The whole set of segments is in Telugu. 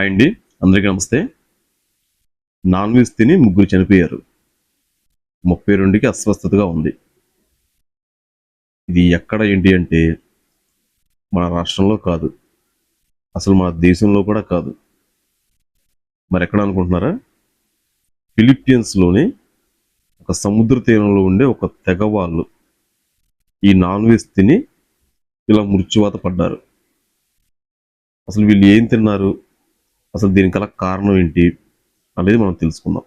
హాయ్ అండి. అందరికీ నమస్తే. నాన్ వెజ్ తిని ముగ్గురు చనిపోయారు. ముప్పై రెండుకి అస్వస్థతగా ఉంది. ఇది ఎక్కడ ఏంటి అంటే మన రాష్ట్రంలో కాదు. అసలు మన దేశంలో కూడా కాదు. మరి ఎక్కడ అనుకుంటున్నారా? ఫిలిప్పీన్స్లోని ఒక సముద్ర తీరంలో ఉండే ఒక తెగ వాళ్ళు ఈ నాన్ వెజ్ తిని ఇలా మృత్యువాత పడ్డారు. అసలు వీళ్ళు ఏం తిన్నారు? అసలు దీనికి గల కారణం ఏంటి అనేది మనం తెలుసుకుందాం.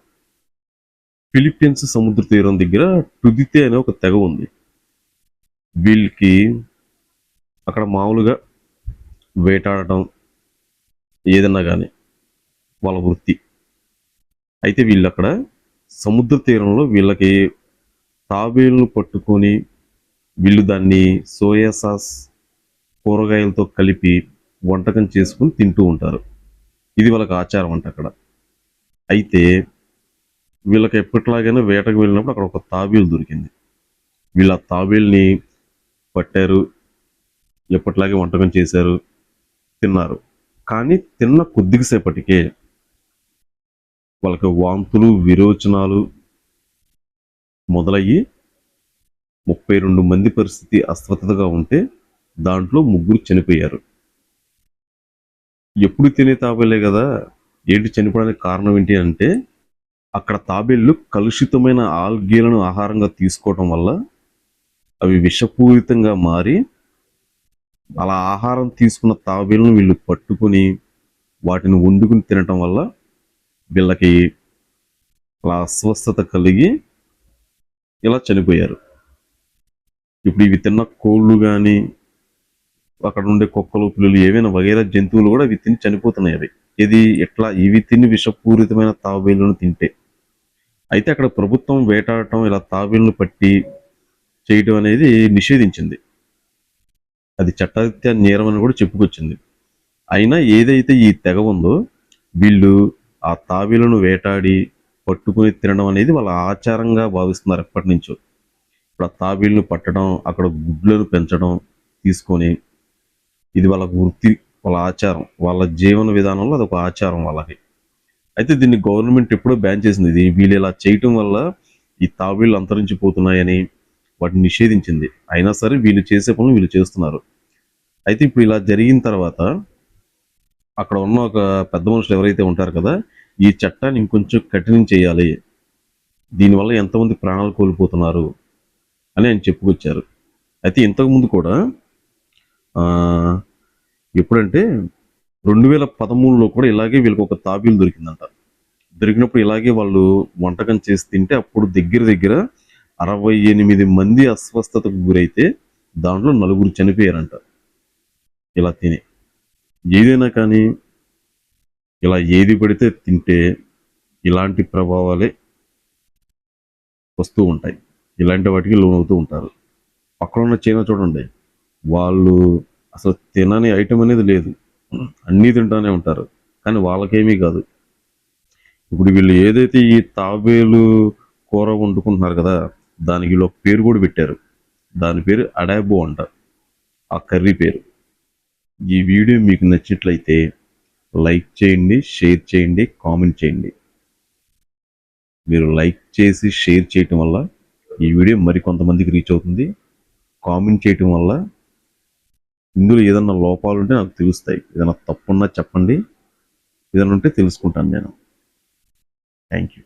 ఫిలిప్పీన్స్ సముద్ర తీరం దగ్గర టుదితే అనే ఒక తెగ ఉంది. వీళ్ళకి అక్కడ మామూలుగా వేటాడటం ఏదన్నా కానీ వాళ్ళ వృత్తి. అయితే వీళ్ళు అక్కడ సముద్ర తీరంలో వీళ్ళకి తాబేళ్ళు పట్టుకొని వీళ్ళు దాన్ని సోయా సాస్ కూరగాయలతో కలిపి వంటకం చేసుకుని తింటూ ఉంటారు. ఇది వాళ్ళకి ఆచారం అంట అక్కడ. అయితే వీళ్ళకి ఎప్పటిలాగైనా వేటకు వెళ్ళినప్పుడు అక్కడ ఒక తాబేలు దొరికింది. వీళ్ళు ఆ తాబేల్ని పట్టారు ఎప్పటిలాగే వంటకం చేశారు తిన్నారు. కానీ తిన్న కొద్దిసేపటికే వాళ్ళకి వాంతులు విరోచనాలు మొదలయ్యి ముప్పై రెండు మంది పరిస్థితి అస్వస్థతగా ఉంటే దాంట్లో ముగ్గురు చనిపోయారు. ఎప్పుడు తినే తాబేలే కదా ఏంటి చనిపోవడానికి కారణం ఏంటి అంటే అక్కడ తాబేళ్ళు కలుషితమైన ఆల్గీలను ఆహారంగా తీసుకోవటం వల్ల అవి విషపూరితంగా మారి అలా ఆహారం తీసుకున్న తాబేళ్ళను వీళ్ళు పట్టుకొని వాటిని వండుకుని తినటం వల్ల వీళ్ళకి అలా అస్వస్థత కలిగి ఇలా చనిపోయారు. ఇప్పుడు ఇవి తిన్న కోళ్ళు కానీ అక్కడ ఉండే కుక్కలు పిల్లలు ఏవైనా వగైరా జంతువులు కూడా అవి తిని చనిపోతున్నాయి అవి. ఇది ఎట్లా ఇవి తిని విషపూరితమైన తాబేళ్ళను తింటే. అయితే అక్కడ ప్రభుత్వం వేటాడటం ఇలా తాబేళ్ళను పట్టి చేయటం అనేది నిషేధించింది. అది చట్టరీత్యా నేరం అని కూడా చెప్పుకొచ్చింది. అయినా ఏదైతే ఈ తెగ ఉందో వీళ్ళు ఆ తాబేలను వేటాడి పట్టుకుని తినడం అనేది వాళ్ళ ఆచారంగా భావిస్తున్నారు ఎప్పటి నుంచో. ఇప్పుడు ఆ తాబేళ్ళను పట్టడం అక్కడ గుడ్లను పెంచడం తీసుకొని ఇది వాళ్ళ వృత్తి వాళ్ళ ఆచారం వాళ్ళ జీవన విధానంలో అదొక ఆచారం వాళ్ళకి. అయితే దీన్ని గవర్నమెంట్ ఎప్పుడో బ్యాన్ చేసింది. ఇది వీళ్ళు ఇలా చేయటం వల్ల ఈ తాబేళ్ళు అంతరించిపోతున్నాయని వాటిని నిషేధించింది. అయినా సరే వీళ్ళు చేసే పనులు వీళ్ళు చేస్తున్నారు. అయితే ఇప్పుడు ఇలా జరిగిన తర్వాత అక్కడ ఉన్న ఒక పెద్ద మనుషులు ఎవరైతే ఉంటారు కదా ఈ చట్టాన్ని ఇంకొంచెం కఠినం చేయాలి. దీనివల్ల ఎంతమంది ప్రాణాలు కోల్పోతున్నారు అని ఆయన చెప్పుకొచ్చారు. అయితే ఇంతకుముందు కూడా ఎప్పుడంటే రెండు వేల పదమూడులో కూడా ఇలాగే వీళ్ళకి ఒక తాబీలు దొరికిందంట. దొరికినప్పుడు ఇలాగే వాళ్ళు వంటకం చేసి తింటే అప్పుడు దగ్గర దగ్గర అరవై ఎనిమిది మంది అస్వస్థతకు గురైతే దాంట్లో నలుగురు చనిపోయారంట. ఇలా తిని. ఏదైనా కానీ ఇలా ఏది పడితే తింటే ఇలాంటి ప్రభావాలే వస్తూ ఉంటాయి. ఇలాంటి వాటికి లోనవుతూ ఉంటారు. పక్కన ఉన్న చైనా చూడండి. వాళ్ళు అసలు తినని ఐటమ్ అనేది లేదు. అన్నీ తింటానే ఉంటారు. కానీ వాళ్ళకేమీ కాదు. ఇప్పుడు వీళ్ళు ఏదైతే ఈ తాబేలు కూర వండుకుంటున్నారు కదా దానికి వీళ్ళు ఒక పేరు కూడా పెట్టారు. దాని పేరు అడాబో అంట. ఆ కర్రీ పేరు. ఈ వీడియో మీకు నచ్చినట్లయితే లైక్ చేయండి షేర్ చేయండి కామెంట్ చేయండి. మీరు లైక్ చేసి షేర్ చేయటం వల్ల ఈ వీడియో మరికొంతమందికి రీచ్ అవుతుంది. కామెంట్ చేయటం వల్ల ఇందులో ఏదన్నా లోపాలు ఉంటే నాకు తెలుస్తాయి. ఏదైనా తప్పున్నా చెప్పండి. ఏదైనా ఉంటే తెలుసుకుంటాను నేను. Thank you